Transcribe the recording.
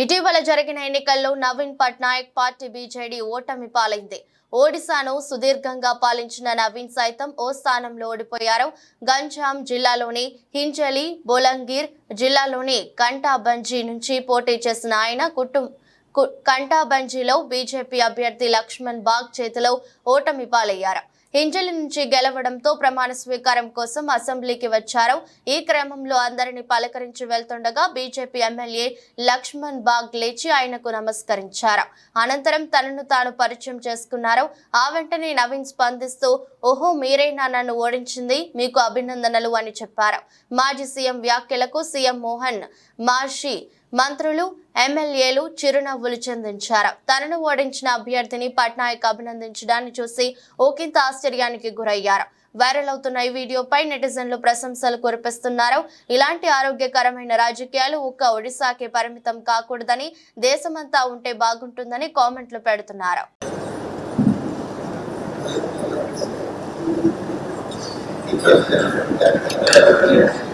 ఇటీవల జరిగిన ఎన్నికల్లో నవీన్ పట్నాయక్ పార్టీ బీజేడీ ఓటమి పాలైంది. ఒడిశాను సుదీర్ఘంగా పాలించిన నవీన్ సైతం ఓ స్థానంలో ఓడిపోయారు. గంజాం జిల్లాలోని హింజలి బొలంగీర్ జిల్లాలోని కంటాబంజీ నుంచి పోటీ చేసిన ఆయన కుటుంబ కు- కంటాబంజీలో బీజేపీ అభ్యర్థి లక్ష్మణ్ బాగ్ చేతిలో ఓటమి పాలయ్యారు. హింజలి నుంచి గెలవడంతో ప్రమాణ స్వీకారం కోసం అసెంబ్లీకి వచ్చారు. ఈ క్రమంలో అందరిని పలకరించి వెళ్తుండగా బీజేపీ ఎమ్మెల్యే లక్ష్మణ్ బాగ్ లేచి ఆయనకు నమస్కరించారు. అనంతరం తనను తాను పరిచయం చేసుకున్నారు. ఆ వెంటనే నవీన్ స్పందిస్తూ ఓహో మీరైనా నన్ను ఓడించింది? మీకు అభినందనలు అని చెప్పారు. మాజీ సీఎం వ్యాఖ్యలకు సీఎం మోహన్ మాషి మంత్రులు ఎమ్మెల్యేలు చిరునవ్వులు చెందించారు. తనను ఓడించిన అభ్యర్థిని పట్నాయక్ అభినందించడాన్ని చూసి ఓకింత ఆశ్చర్యానికి గురయ్యారు. వైరల్ అవుతున్న ఈ వీడియోపై నెటిజన్లు ప్రశంసలు కురిపిస్తున్నారు. ఇలాంటి ఆరోగ్యకరమైన రాజకీయాలు ఒక్క ఒడిశాకే పరిమితం కాకూడదని దేశమంతా ఉంటే బాగుంటుందని కామెంట్లు పెడుతున్నారు. Thank